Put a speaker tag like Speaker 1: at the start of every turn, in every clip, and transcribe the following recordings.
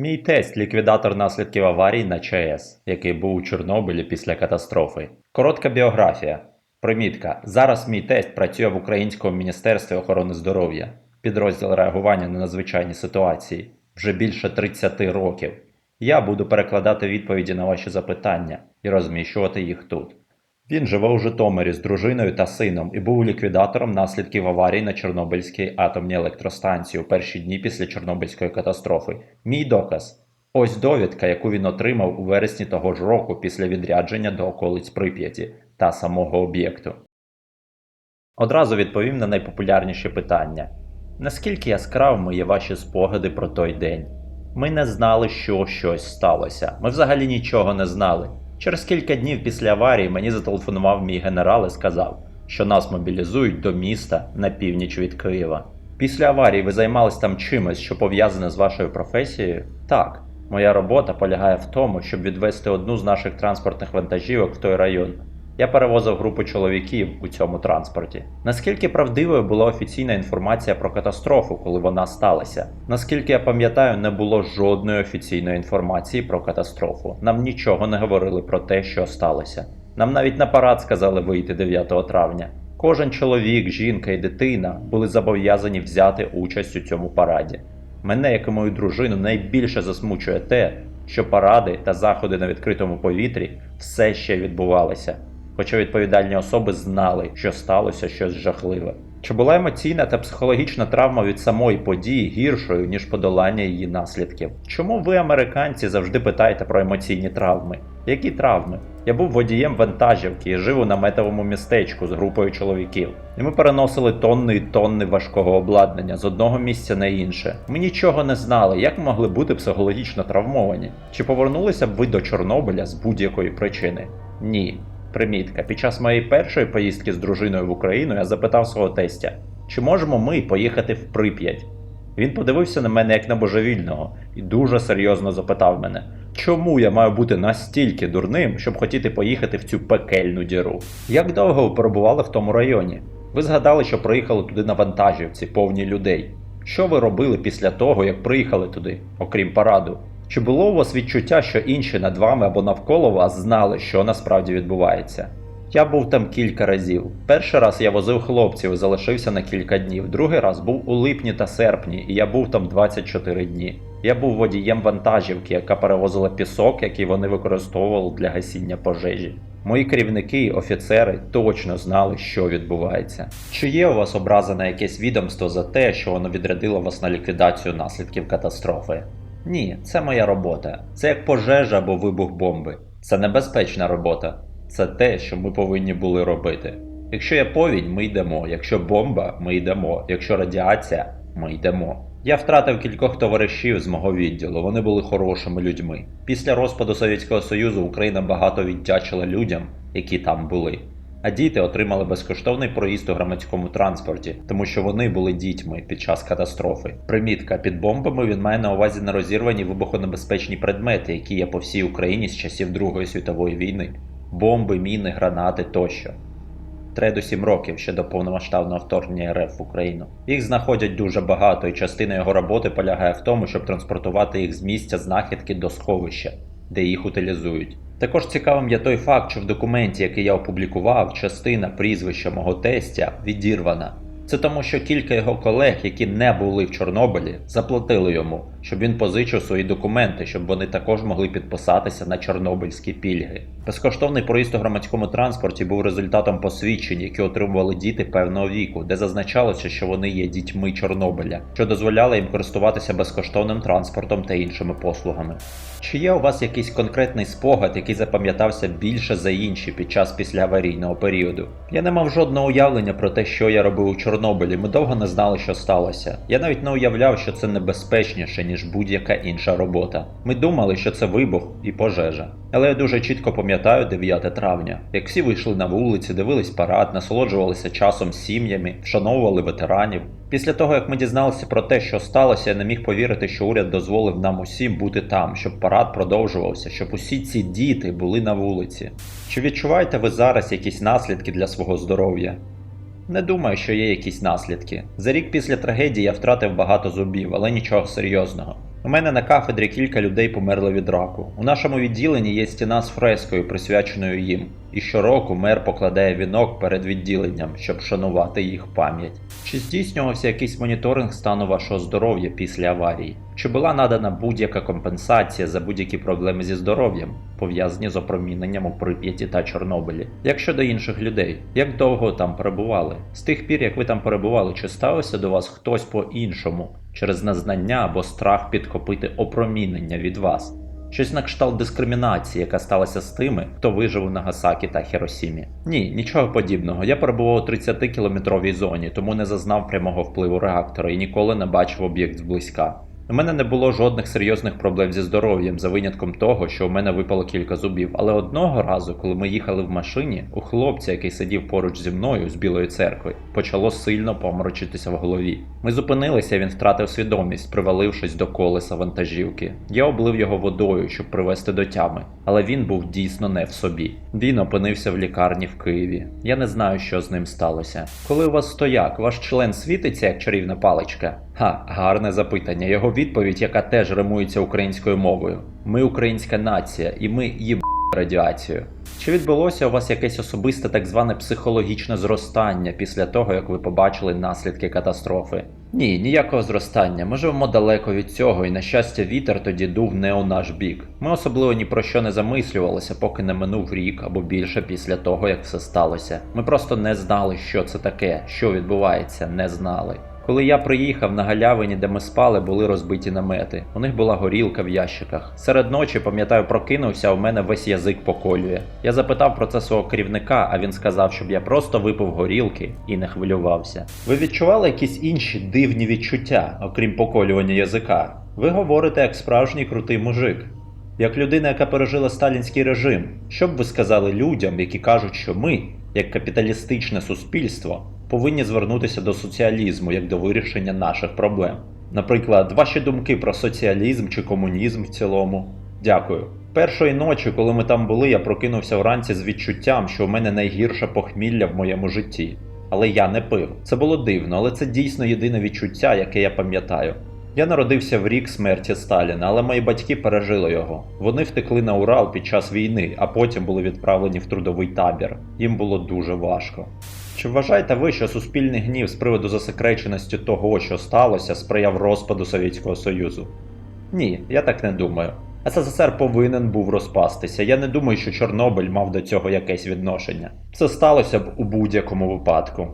Speaker 1: Мій тесть ліквідатор наслідків аварії на ЧАЕС, який був у Чорнобилі після катастрофи. Коротка біографія. Примітка. Зараз мій тесть працює в Українському міністерстві охорони здоров'я, підрозділ реагування на надзвичайні ситуації вже більше 30 років. Я буду перекладати відповіді на ваші запитання і розміщувати їх тут. Він живе у Житомирі з дружиною та сином і був ліквідатором наслідків аварії на Чорнобильській атомній електростанції у перші дні після Чорнобильської катастрофи. Мій доказ. Ось довідка, яку він отримав у вересні того ж року після відрядження до околиць Прип'яті та самого об'єкту. Одразу відповім на найпопулярніші питання. Наскільки яскравими є ваші спогади про той день? Ми не знали, що щось сталося. Ми взагалі нічого не знали. Через кілька днів після аварії мені зателефонував мій генерал і сказав, що нас мобілізують до міста на північ від Києва. Після аварії ви займались там чимось, що пов'язане з вашою професією? Так, моя робота полягає в тому, щоб відвести одну з наших транспортних вантажівок в той район. Я перевозив групу чоловіків у цьому транспорті. Наскільки правдивою була офіційна інформація про катастрофу, коли вона сталася? Наскільки я пам'ятаю, не було жодної офіційної інформації про катастрофу. Нам нічого не говорили про те, що сталося. Нам навіть на парад сказали вийти 9 травня. Кожен чоловік, жінка і дитина були зобов'язані взяти участь у цьому параді. Мене, як і мою дружину, найбільше засмучує те, що паради та заходи на відкритому повітрі все ще відбувалися хоча відповідальні особи знали, що сталося щось жахливе. Чи була емоційна та психологічна травма від самої події гіршою, ніж подолання її наслідків? Чому ви, американці, завжди питаєте про емоційні травми? Які травми? Я був водієм вантажівки і жив у наметовому містечку з групою чоловіків. І ми переносили тонни і тонни важкого обладнання з одного місця на інше. Ми нічого не знали, як могли бути психологічно травмовані. Чи повернулися б ви до Чорнобиля з будь-якої причини? Ні. Примітка. Під час моєї першої поїздки з дружиною в Україну я запитав свого тестя, чи можемо ми поїхати в Прип'ять? Він подивився на мене як на божевільного і дуже серйозно запитав мене, чому я маю бути настільки дурним, щоб хотіти поїхати в цю пекельну діру? Як довго ви перебували в тому районі? Ви згадали, що приїхали туди на вантажівці, повні людей. Що ви робили після того, як приїхали туди, окрім параду? Чи було у вас відчуття, що інші над вами або навколо вас знали, що насправді відбувається? Я був там кілька разів. Перший раз я возив хлопців і залишився на кілька днів. Другий раз був у липні та серпні, і я був там 24 дні. Я був водієм вантажівки, яка перевозила пісок, який вони використовували для гасіння пожежі. Мої керівники офіцери точно знали, що відбувається. Чи є у вас образа на якесь відомство за те, що воно відрядило вас на ліквідацію наслідків катастрофи? Ні, це моя робота. Це як пожежа або вибух бомби. Це небезпечна робота. Це те, що ми повинні були робити. Якщо є повінь, ми йдемо. Якщо бомба, ми йдемо. Якщо радіація, ми йдемо. Я втратив кількох товаришів з мого відділу. Вони були хорошими людьми. Після розпаду Совєтського Союзу Україна багато віддячила людям, які там були. А діти отримали безкоштовний проїзд у громадському транспорті, тому що вони були дітьми під час катастрофи. Примітка під бомбами він має на увазі нерозірвані вибухонебезпечні предмети, які є по всій Україні з часів Другої світової війни: бомби, міни, гранати тощо. 3 до 7 років ще до повномасштабного вторгнення РФ в Україну. Їх знаходять дуже багато, і частина його роботи полягає в тому, щоб транспортувати їх з місця знахідки до сховища, де їх утилізують. Також цікавим є той факт, що в документі, який я опублікував, частина прізвища мого тестя відірвана. Це тому, що кілька його колег, які не були в Чорнобилі, заплатили йому, щоб він позичив свої документи, щоб вони також могли підписатися на чорнобильські пільги. Безкоштовний проїзд у громадському транспорті був результатом посвідчень, які отримували діти певного віку, де зазначалося, що вони є дітьми Чорнобиля, що дозволяло їм користуватися безкоштовним транспортом та іншими послугами. Чи є у вас якийсь конкретний спогад, який запам'ятався більше за інші під час післяаварійного періоду? Я не мав жодного уявлення про те, що я робив у Чорнобилі. Ми довго не знали, що сталося. Я навіть не уявляв, що це небезпечніше, ніж будь-яка інша робота. Ми думали, що це вибух і пожежа. Але я дуже чітко пам'ятаю 9 травня, як всі вийшли на вулиці, дивились парад, насолоджувалися часом з сім'ями, вшановували ветеранів. Після того, як ми дізналися про те, що сталося, я не міг повірити, що уряд дозволив нам усім бути там, щоб парад продовжувався, щоб усі ці діти були на вулиці. Чи відчуваєте ви зараз якісь наслідки для свого здоров'я? Не думаю, що є якісь наслідки. За рік після трагедії я втратив багато зубів, але нічого серйозного. У мене на кафедрі кілька людей померло від раку. У нашому відділенні є стіна з фрескою, присвяченою їм. І щороку мер покладає вінок перед відділенням, щоб шанувати їх пам'ять. Чи здійснювався якийсь моніторинг стану вашого здоров'я після аварії? Чи була надана будь-яка компенсація за будь-які проблеми зі здоров'ям, пов'язані з опроміненням у Прип'яті та Чорнобилі? Як щодо інших людей, як довго там перебували? З тих пір, як ви там перебували, чи ставився до вас хтось по-іншому через незнання або страх підхопити опромінення від вас? Щось на кшталт дискримінації, яка сталася з тими, хто вижив у Нагасакі та Хіросімі. Ні, нічого подібного. Я перебував у 30-кілометровій зоні, тому не зазнав прямого впливу реактора і ніколи не бачив об'єкт зблизька. У мене не було жодних серйозних проблем зі здоров'ям, за винятком того, що у мене випало кілька зубів. Але одного разу, коли ми їхали в машині, у хлопця, який сидів поруч зі мною з Білої церкви, почало сильно поморочитися в голові. Ми зупинилися, він втратив свідомість, привалившись до колеса вантажівки. Я облив його водою, щоб привести до тями, але він був дійсно не в собі. Він опинився в лікарні в Києві. Я не знаю, що з ним сталося. Коли у вас стояк, ваш член світиться як чарівна паличка? Ха, гарне запитання. Його відповідь, яка теж римується українською мовою. Ми українська нація, і ми їб радіацію. Чи відбулося у вас якесь особисте так зване психологічне зростання після того, як ви побачили наслідки катастрофи? Ні, ніякого зростання. Ми живемо далеко від цього, і на щастя, вітер тоді дув не у наш бік. Ми особливо ні про що не замислювалися, поки не минув рік або більше після того, як все сталося. Ми просто не знали, що це таке, що відбувається, не знали. Коли я приїхав на галявині, де ми спали, були розбиті намети. У них була горілка в ящиках. Серед ночі, пам'ятаю, прокинувся, у мене весь язик поколює. Я запитав про це свого керівника, а він сказав, щоб я просто випив горілки і не хвилювався. Ви відчували якісь інші дивні відчуття, окрім поколювання язика? Ви говорите як справжній крутий мужик. Як людина, яка пережила сталінський режим, що б ви сказали людям, які кажуть, що ми, як капіталістичне суспільство, повинні звернутися до соціалізму як до вирішення наших проблем? Наприклад, ваші думки про соціалізм чи комунізм в цілому? Дякую. Першої ночі, коли ми там були, я прокинувся вранці з відчуттям, що у мене найгірше похмілля в моєму житті. Але я не пив. Це було дивно, але це дійсно єдине відчуття, яке я пам'ятаю. Я народився в рік смерті Сталіна, але мої батьки пережили його. Вони втекли на Урал під час війни, а потім були відправлені в трудовий табір. Їм було дуже важко. Чи вважаєте ви, що суспільний гнів з приводу засекреченості того, що сталося, сприяв розпаду Совєтського Союзу? Ні, я так не думаю. СССР повинен був розпастися. Я не думаю, що Чорнобиль мав до цього якесь відношення. Це сталося б у будь-якому випадку.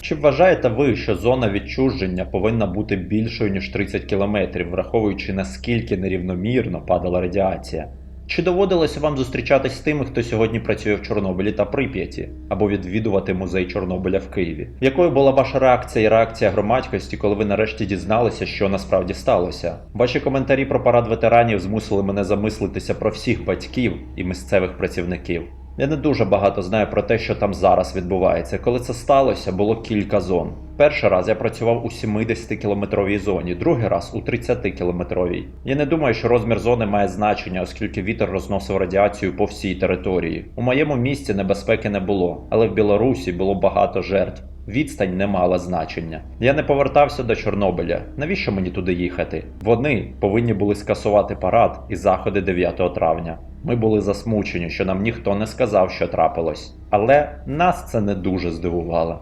Speaker 1: Чи вважаєте ви, що зона відчуження повинна бути більшою ніж 30 кілометрів, враховуючи наскільки нерівномірно падала радіація? Чи доводилося вам зустрічатись з тими, хто сьогодні працює в Чорнобилі та Прип'яті, або відвідувати музей Чорнобиля в Києві? Якою була ваша реакція і реакція громадськості, коли ви нарешті дізналися, що насправді сталося? Ваші коментарі про парад ветеранів змусили мене замислитися про всіх батьків і місцевих працівників. Я не дуже багато знаю про те, що там зараз відбувається. Коли це сталося, було кілька зон. Перший раз я працював у 70-кілометровій зоні, другий раз у 30-кілометровій. Я не думаю, що розмір зони має значення, оскільки вітер розносив радіацію по всій території. У моєму місті небезпеки не було, але в Білорусі було багато жертв. Відстань не мала значення. Я не повертався до Чорнобиля. Навіщо мені туди їхати? Вони повинні були скасувати парад і заходи 9 травня. Ми були засмучені, що нам ніхто не сказав, що трапилось. Але нас це не дуже здивувало.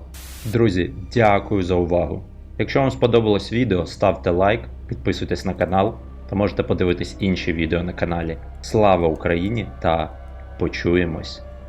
Speaker 1: Друзі, дякую за увагу. Якщо вам сподобалось відео, ставте лайк, підписуйтесь на канал та можете подивитись інші відео на каналі. Слава Україні та почуємось!